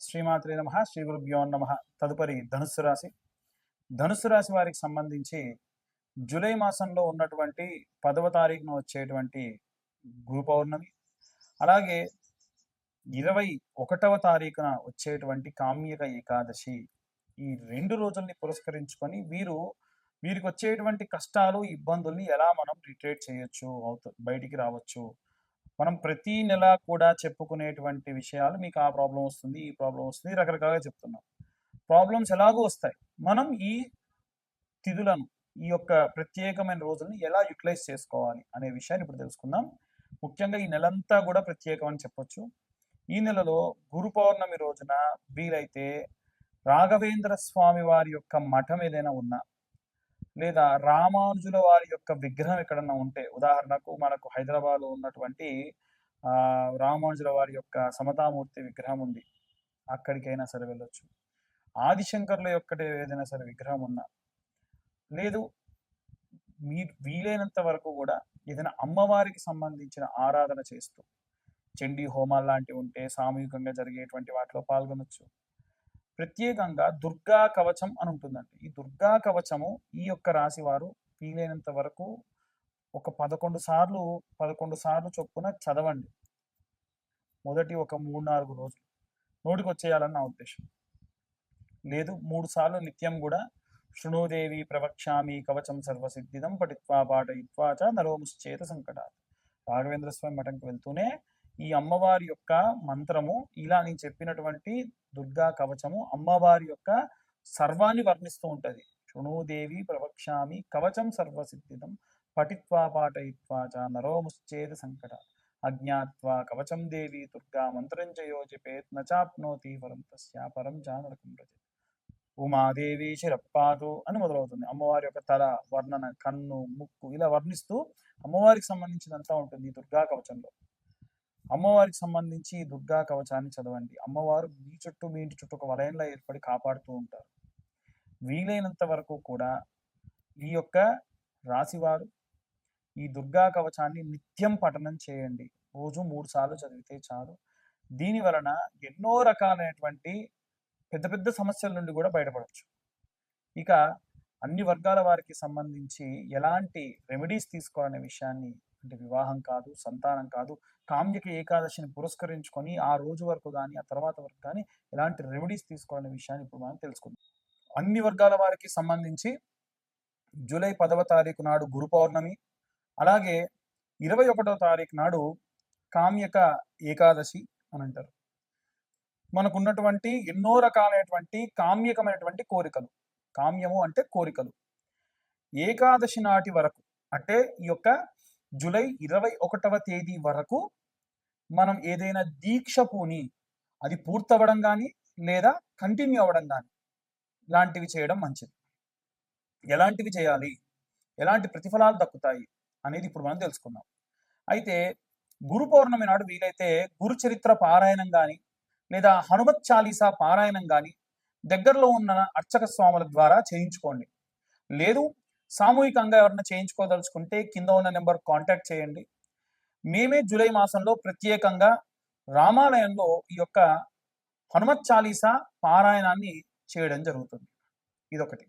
శ్రీమాత్రే నమ శ్రీ గురుభ్యో నమ. తదుపరి ధనుస్సు రాశి. ధనుస్సు రాశి వారికి సంబంధించి జూలై మాసంలో ఉన్నటువంటి పదవ తారీఖున వచ్చేటువంటి గురు పౌర్ణమి అలాగే ఇరవై ఒకటవ తారీఖున వచ్చేటువంటి కామ్యక ఏకాదశి. ఈ రెండు రోజుల్ని పురస్కరించుకొని వీరు వీరికి వచ్చేటువంటి కష్టాలు ఇబ్బందుల్ని ఎలా మనం రిట్రేట్ చేయొచ్చు అవుతు బయటికి రావచ్చు మనం ప్రతి నెల కూడా చెప్పుకునేటువంటి విషయాలు మీకు ఆ ప్రాబ్లం వస్తుంది ఈ ప్రాబ్లం వస్తుంది రకరకాలుగా చెప్తున్నాం. ప్రాబ్లమ్స్ ఎలాగో వస్తాయి. మనం ఈ తిథులను ఈ యొక్క ప్రత్యేకమైన రోజుల్ని ఎలా యూటిలైజ్ చేసుకోవాలి అనే విషయాన్ని ఇప్పుడు తెలుసుకుందాం. ముఖ్యంగా ఈ నెలంతా కూడా ప్రత్యేకం అని చెప్పొచ్చు. ఈ నెలలో గురు పౌర్ణమి రోజున వీలైతే రాఘవేంద్ర స్వామి వారి యొక్క మఠం ఏదైనా ఉన్నా లేదా రామానుజుల వారి యొక్క విగ్రహం ఎక్కడన్నా ఉంటే ఉదాహరణకు మనకు హైదరాబాద్లో ఉన్నటువంటి ఆ, రామానుజుల వారి యొక్క సమతామూర్తి విగ్రహం ఉంది. అక్కడికైనా సరే వెళ్ళొచ్చు. ఆదిశంకర్ల యొక్క ఏదైనా సరే విగ్రహం ఉన్నా లేదు మీ వీలైనంత వరకు కూడా ఏదైనా అమ్మవారికి సంబంధించిన ఆరాధన చేస్తూ చండీ హోమాలు లాంటివి ఉంటే సామూహికంగా జరిగేటువంటి వాటిలో పాల్గొనొచ్చు. ప్రత్యేకంగా దుర్గా కవచం అని ఉంటుందండి. ఈ దుర్గా కవచము ఈ యొక్క రాశి వారు వీలైనంత వరకు ఒక పదకొండు సార్లు పదకొండు సార్లు చొప్పున చదవండి. మొదటి ఒక మూడు నాలుగు రోజులు నోటికి వచ్చేయాలని నా ఉద్దేశం. లేదు మూడు సార్లు నిత్యం కూడా శృణోదేవి ప్రవక్ష్యామి కవచం సర్వసిద్ధిదం పఠిత్వా పాఠయిత్వా చ నరోముశ్చేత సంకటాలు రాఘవేంద్ర స్వామి మఠంకి వెళ్తూనే ఈ అమ్మవారి యొక్క మంత్రము ఇలా నేను చెప్పినటువంటి దుర్గా కవచము అమ్మవారి యొక్క సర్వాన్ని వర్ణిస్తూ ఉంటది. శృణోదేవి ప్రవక్ష్యామి కవచం సర్వసిద్ధిదం పఠిత్వా పాఠయిత్వా చ నరోముశ్చేత సంకట అజ్ఞాత్వా కవచం దేవి దుర్గా మంత్రం చయోజిపేత్ నచాప్నోతి పరం తస్యా పరం జానరకం రచతి ఉమాదేవి శిరప్పాదు అని మొదలవుతుంది. అమ్మవారి యొక్క తల వర్ణన కన్ను ముక్కు ఇలా వర్ణిస్తూ అమ్మవారికి సంబంధించినంతా ఉంటుంది ఈ దుర్గా కవచంలో. అమ్మవారికి సంబంధించి దుర్గా కవచాన్ని చదవండి. అమ్మవారు మీ చుట్టూ మీ ఇంటి చుట్టూ ఒక వలయంలో ఏర్పడి కాపాడుతూ ఉంటారు. వీలైనంత వరకు కూడా ఈ యొక్క రాశివారు ఈ దుర్గా కవచాన్ని నిత్యం పఠనం చేయండి. రోజు మూడు సార్లు చదివితే చాలు. దీని వలన ఎన్నో రకాలైనటువంటి పెద్ద పెద్ద సమస్యల నుండి కూడా బయటపడవచ్చు ఇక అన్ని వర్గాల వారికి సంబంధించి ఎలాంటి రెమెడీస్ తీసుకోవాలనే విషయాన్ని అంటే వివాహం కాదు సంతానం కాదు కామ్యక ఏకాదశిని పురస్కరించుకొని ఆ రోజు వరకు కానీ ఆ తర్వాత వరకు కానీ ఎలాంటి రెమెడీస్ తీసుకోవాలనే విషయాన్ని ఇప్పుడు మనం తెలుసుకుందాం. అన్ని వర్గాల వారికి సంబంధించి జూలై పదవ తారీఖు నాడు గురు పౌర్ణమి అలాగే ఇరవై ఒకటవ తారీఖు నాడు కామ్యక ఏకాదశి అని అంటారు. మనకున్నటువంటి ఎన్నో రకాలైనటువంటి కామ్యకమైనటువంటి కోరికలు. కామ్యము అంటే కోరికలు. ఏకాదశి నాటి వరకు అంటే ఈ యొక్క జూలై ఇరవై ఒకటవ తేదీ వరకు మనం ఏదైనా దీక్ష పూని అది పూర్తవడం కానీ లేదా కంటిన్యూ అవ్వడం కానీ ఇలాంటివి చేయడం మంచిది. ఎలాంటివి చేయాలి? ఎలాంటి ప్రతిఫలాలు దక్కుతాయి? అనేది ఇప్పుడు మనం తెలుసుకుందాం. అయితే గురు పౌర్ణమి నాడు వీలైతే గురు చరిత్ర పారాయణం కానీ లేదా హనుమత్ చాలీసా పారాయణం కానీ దగ్గరలో ఉన్న అర్చక స్వాముల ద్వారా చేయించుకోండి. లేదు సామూహికంగా ఎవరైనా చేయించుకోదలుచుకుంటే కింద ఉన్న నెంబర్ కాంటాక్ట్ చేయండి. మేమే జూలై మాసంలో ప్రత్యేకంగా రామాలయంలో ఈ యొక్క హనుమత్ చాలీసా పారాయణాన్ని చేయడం జరుగుతుంది. ఇదొకటి.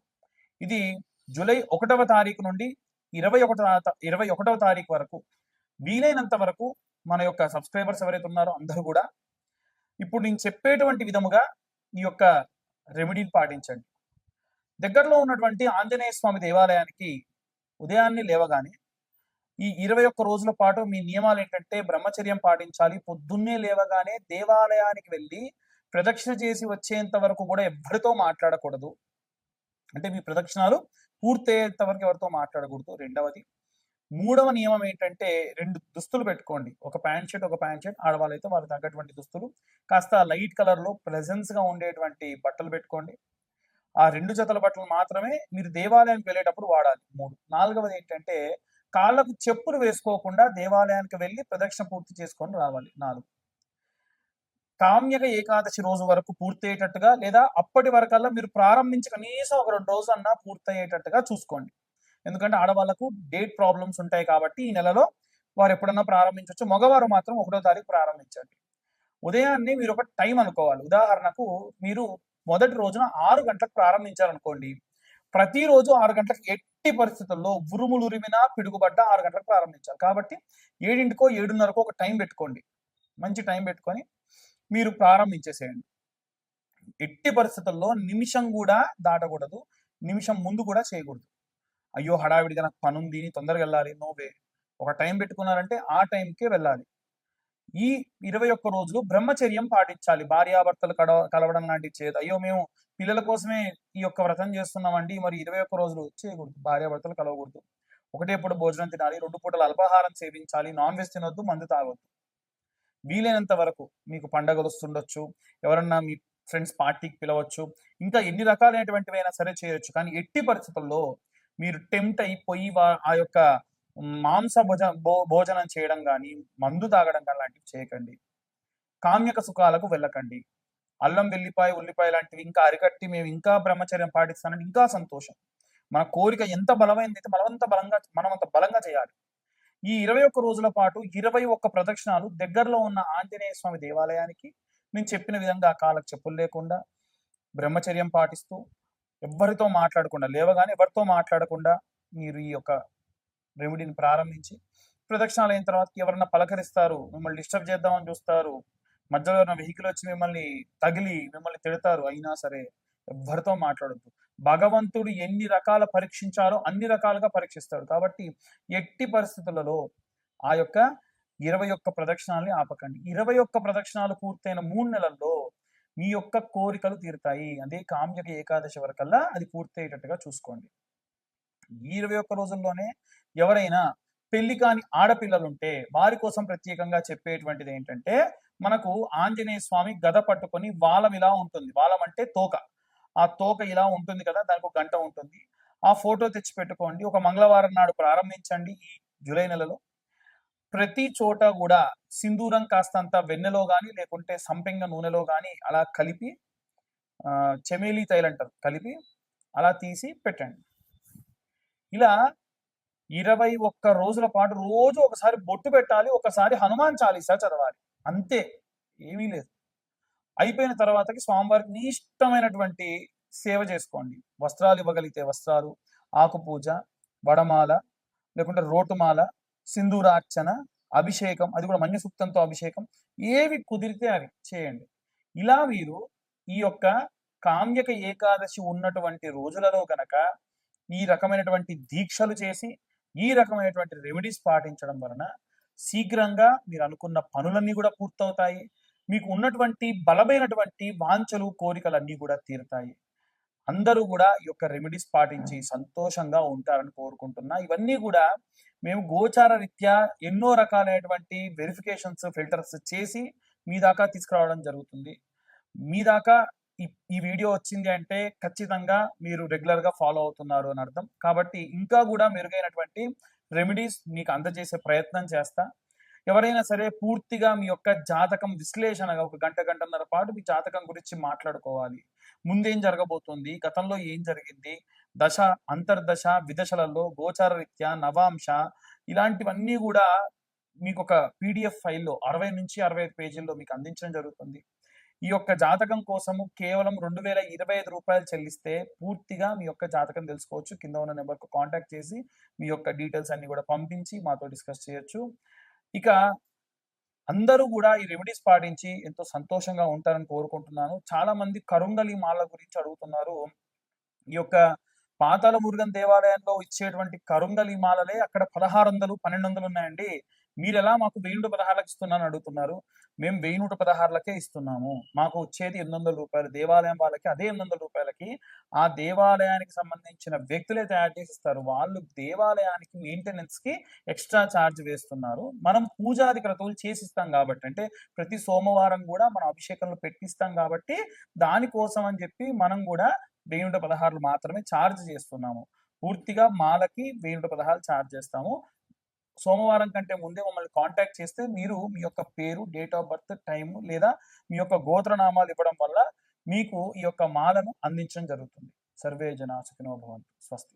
ఇది జూలై ఒకటవ తారీఖు నుండి ఇరవై ఒకటవ ఇరవై ఒకటవ తారీఖు వరకు వీలైనంత వరకు మన యొక్క సబ్స్క్రైబర్స్ ఎవరైతే ఉన్నారో అందరూ కూడా ఇప్పుడు నేను చెప్పేటువంటి విధముగా ఈ యొక్క రెమెడీని పాటించండి. దగ్గరలో ఉన్నటువంటి ఆంజనేయ స్వామి దేవాలయానికి ఉదయాన్నే లేవగానే ఈ ఇరవై ఒక్క రోజుల పాటు మీ నియమాలు ఏంటంటే బ్రహ్మచర్యం పాటించాలి. పొద్దున్నే లేవగానే దేవాలయానికి వెళ్ళి ప్రదక్షిణ చేసి వచ్చేంత వరకు కూడా ఎవరితో మాట్లాడకూడదు. అంటే మీ ప్రదక్షిణాలు పూర్తయ్యేంత వరకు ఎవరితో మాట్లాడకూడదు. రెండవది మూడవ నియమం ఏంటంటే రెండు దుస్తులు పెట్టుకోండి. ఒక ప్యాంట్ షర్ట్ ఒక ప్యాంట్ షర్ట్. ఆడవాళ్ళైతే వాళ్ళకి తగ్గటువంటి దుస్తులు. కాస్త లైట్ కలర్లో ప్రెజెన్స్గా ఉండేటువంటి బట్టలు పెట్టుకోండి. ఆ రెండు జతల బట్టలు మాత్రమే మీరు దేవాలయానికి వెళ్ళేటప్పుడు వాడాలి. మూడు. నాలుగవది ఏంటంటే కాళ్ళకు చెప్పులు వేసుకోకుండా దేవాలయానికి వెళ్ళి ప్రదక్షిణ పూర్తి చేసుకొని రావాలి. నాలుగు. కామ్యక ఏకాదశి రోజు వరకు పూర్తయ్యేటట్టుగా లేదా అప్పటి వరకల్లా మీరు ప్రారంభించి కనీసం ఒక రెండు రోజు అన్నా పూర్తయ్యేటట్టుగా చూసుకోండి. ఎందుకంటే ఆడవాళ్ళకు డేట్ ప్రాబ్లమ్స్ ఉంటాయి కాబట్టి ఈ నెలలో వారు ఎప్పుడన్నా ప్రారంభించవచ్చు మగవారు మాత్రం ఒకటో తారీఖు ప్రారంభించండి. ఉదయాన్నే మీరు ఒక టైం అనుకోవాలి. ఉదాహరణకు మీరు మొదటి రోజున ఆరు గంటలకు ప్రారంభించారనుకోండి ప్రతిరోజు ఆరు గంటలకు ఎట్టి పరిస్థితుల్లో ఉరుములు ఉరిమినా పిడుగుబడ్డ ఆరు గంటలకు ప్రారంభించాలి. కాబట్టి ఏడింటికో ఏడున్నరకో ఒక టైం పెట్టుకోండి. మంచి టైం పెట్టుకొని మీరు ప్రారంభించేసేయండి. ఎట్టి పరిస్థితుల్లో నిమిషం కూడా దాటకూడదు నిమిషం ముందు కూడా చేయకూడదు. అయ్యో హడావిడిగా నాకు పనుంది తొందరగా వెళ్ళాలి నోవే ఒక టైం పెట్టుకున్నారంటే ఆ టైంకే వెళ్ళాలి. ఈ ఇరవై ఒక్క రోజులు బ్రహ్మచర్యం పాటించాలి. భార్యాభర్తలు కడ కలవడం లాంటివి చేయదు అయ్యో మేము పిల్లల కోసమే ఈ యొక్క వ్రతం చేస్తున్నామండి. మరి ఇరవై ఒక్క రోజులు చేయకూడదు. భార్యాభర్తలు కలవకూడదు. ఒకటే పూట భోజనం తినాలి. రెండు పూటల అల్పాహారం సేవించాలి. నాన్ వెజ్ తినొద్దు మందు తాగొద్దు. వీలైనంత వరకు మీకు పండగలు వస్తుండొచ్చు. ఎవరన్నా మీ ఫ్రెండ్స్ పార్టీకి పిలవచ్చు. ఇంకా ఎన్ని రకాలైనటువంటివి అయినా సరే చేయొచ్చు. కానీ ఎట్టి పరిస్థితుల్లో మీరు టెంప్ట్ అయిపోయి వా- ఆ యొక్క మాంస భోజ భో- భోజనం చేయడం కానీ మందు తాగడం కానీ లాంటివి చేయకండి. కామ్యక సుఖాలకు వెళ్ళకండి. అల్లం వెల్లిపాయ ఉల్లిపాయ లాంటివి ఇంకా అరికట్టి మేము ఇంకా బ్రహ్మచర్యం పాటిస్తానంటే ఇంకా సంతోషం. మన కోరిక ఎంత బలమైంది అయితే మనమంత బలంగా మనం అంత బలంగా చేయాలి. ఈ ఇరవై ఒక్క రోజుల పాటు ఇరవై ఒక్క ప్రదక్షిణాలు దగ్గరలో ఉన్న ఆంజనేయ స్వామి దేవాలయానికి నేను చెప్పిన విధంగా ఆ కాలకు చెప్పులు లేకుండా బ్రహ్మచర్యం పాటిస్తూ ఎవరితో మాట్లాడకుండా లేవగానే ఎవరితో మాట్లాడకుండా మీరు ఈ యొక్క రెమెడీని ప్రారంభించి ప్రదక్షిణాలు అయిన తర్వాత ఎవరన్నా పలకరిస్తారు మిమ్మల్ని డిస్టర్బ్ చేద్దామని చూస్తారు మధ్యలో ఎవరైనా వెహికల్ వచ్చి మిమ్మల్ని తగిలి మిమ్మల్ని తిడతారు అయినా సరే ఎవరితో మాట్లాడద్దు. భగవంతుడు ఎన్ని రకాల పరీక్షించాలో అన్ని రకాలుగా పరీక్షిస్తాడు. కాబట్టి ఎట్టి పరిస్థితులలో ఆ యొక్క ఇరవై ఒక్క ప్రదక్షిణాలని ఆపకండి. ఇరవై ఒక్క ప్రదక్షిణాలు పూర్తయిన మూడు నెలల్లో మీ యొక్క కోరికలు తీరుతాయి. అదే కామ్యక ఏకాదశి వరకల్లా అది పూర్తయ్యేటట్టుగా చూసుకోండి. ఈ ఇరవై ఒక్క రోజుల్లోనే ఎవరైనా పెళ్ళి కాని ఆడపిల్లలు ఉంటే వారి కోసం ప్రత్యేకంగా చెప్పేటువంటిది ఏంటంటే మనకు ఆంజనేయ స్వామి గద పట్టుకొని వాలం ఇలా ఉంటుంది. వాలం అంటే తోక. ఆ తోక ఇలా ఉంటుంది కదా దానికి ఒక గంట ఉంటుంది. ఆ ఫోటో తెచ్చి పెట్టుకోండి. ఒక మంగళవారం నాడు ప్రారంభించండి ఈ జూలై నెలలో. ప్రతి చోట కూడా సింధూరం కాస్తంత వెన్నెలో కానీ లేకుంటే సంపెంగ నూనెలో కానీ అలా కలిపి ఆ, చెమేలి కలిపి అలా తీసి పెట్టండి. ఇలా ఇరవై ఒక్క రోజుల పాటు రోజు ఒకసారి బొట్టు పెట్టాలి ఒకసారి హనుమాన్ చాలీసా చదవాలి. అంతే ఏమీ లేదు. అయిపోయిన తర్వాతకి స్వామివారికి మీ ఇష్టమైనటువంటి సేవ చేసుకోండి. వస్త్రాలు ఇవ్వగలిగితే వస్త్రాలు ఆకుపూజ వడమాల లేకుంటే రోటుమాల సింధూరార్చన అభిషేకం అది కూడా మన్య సూక్తంతో అభిషేకం ఏవి కుదిరితే అవి చేయండి. ఇలా మీరు ఈ యొక్క కామ్యక ఏకాదశి ఉన్నటువంటి రోజులలో కనుక ఈ రకమైనటువంటి దీక్షలు చేసి ఈ రకమైనటువంటి రెమెడీస్ పాటించడం వలన శీఘ్రంగా మీరు అనుకున్న పనులన్నీ కూడా పూర్తవుతాయి. మీకు ఉన్నటువంటి బలమైనటువంటి వాంఛలు కోరికలన్నీ కూడా తీరుతాయి. అందరూ కూడా ఈ యొక్క రెమెడీస్ పాటించి సంతోషంగా ఉంటారని కోరుకుంటున్నా. ఇవన్నీ కూడా మేము గోచార రీత్యా ఎన్నో రకాలైనటువంటి వెరిఫికేషన్స్ ఫిల్టర్స్ చేసి మీ దాకా తీసుకురావడం జరుగుతుంది. మీ దాకా ఈ ఈ వీడియో వచ్చింది అంటే ఖచ్చితంగా మీరు రెగ్యులర్గా ఫాలో అవుతున్నారు అని అర్థం. కాబట్టి ఇంకా కూడా మెరుగైనటువంటి రెమెడీస్ మీకు అందజేసే ప్రయత్నం చేస్తా. ఎవరైనా సరే పూర్తిగా మీ యొక్క జాతకం విశ్లేషణగా ఒక గంట గంటన్నర పాటు మీ జాతకం గురించి మాట్లాడుకోవాలి. ముందేం జరగబోతుంది? గతంలో ఏం జరిగింది? దశ అంతర్దశ విదశలలో గోచార రీత్యా నవాంశ ఇలాంటివన్నీ కూడా మీకు ఒక పీడిఎఫ్ ఫైల్లో అరవై నుంచి అరవై ఐదు పేజీల్లో మీకు అందించడం జరుగుతుంది. ఈ యొక్క జాతకం కోసము కేవలం రెండు వేల ఇరవై ఐదు రూపాయలు చెల్లిస్తే పూర్తిగా మీ యొక్క జాతకం తెలుసుకోవచ్చు. కింద ఉన్న నెంబర్కు కాంటాక్ట్ చేసి మీ యొక్క డీటెయిల్స్ అన్ని కూడా పంపించి మాతో డిస్కస్ చేయొచ్చు. ఇక అందరూ కూడా ఈ రెమెడీస్ పాటించి ఎంతో సంతోషంగా ఉంటారని కోరుకుంటున్నాను. చాలా మంది కరుంగలి మాల గురించి అడుగుతున్నారు. ఈ యొక్క పాతాల మురుగన్ దేవాలయంలో ఇచ్చేటువంటి కరుంగలి మాలలే అక్కడ పదహారు వందలు పన్నెండు వందలు ఉన్నాయండి. మీరు ఎలా మాకు వెయ్యి నూట పదహారులకు ఇస్తున్నాను అడుగుతున్నారు? మేము వెయ్యి నూట పదహారులకే ఇస్తున్నాము. మాకు వచ్చేది ఎనిమిది వందల రూపాయలు. దేవాలయం వాళ్ళకి అదే ఎనిమిది వందల రూపాయలకి ఆ దేవాలయానికి సంబంధించిన వ్యక్తులే తయారు చేసి ఇస్తారు. వాళ్ళు దేవాలయానికి మెయింటెనెన్స్కి ఎక్స్ట్రా ఛార్జ్ వేస్తున్నారు. మనం పూజాది క్రతువులు చేసిస్తాం కాబట్టి అంటే ప్రతి సోమవారం కూడా మనం అభిషేకంలో పెట్టిస్తాం కాబట్టి దానికోసం అని చెప్పి మనం కూడా వెయ్యి నూట పదహారులు మాత్రమే ఛార్జ్ చేస్తున్నాము. పూర్తిగా మాలకి వెయ్యి నూట పదహారు ఛార్జ్ చేస్తాము. సోమవారం కంటే ముందే మమ్మల్ని కాంటాక్ట్ చేస్తే మీరు మీ యొక్క పేరు డేట్ ఆఫ్ బర్త్ టైం లేదా మీ యొక్క గోత్రనామాలు ఇవ్వడం వల్ల మీకు ఈ యొక్క మాలను అందించడం జరుగుతుంది. సర్వే జనా సుఖినో భవంతు. స్వస్తి.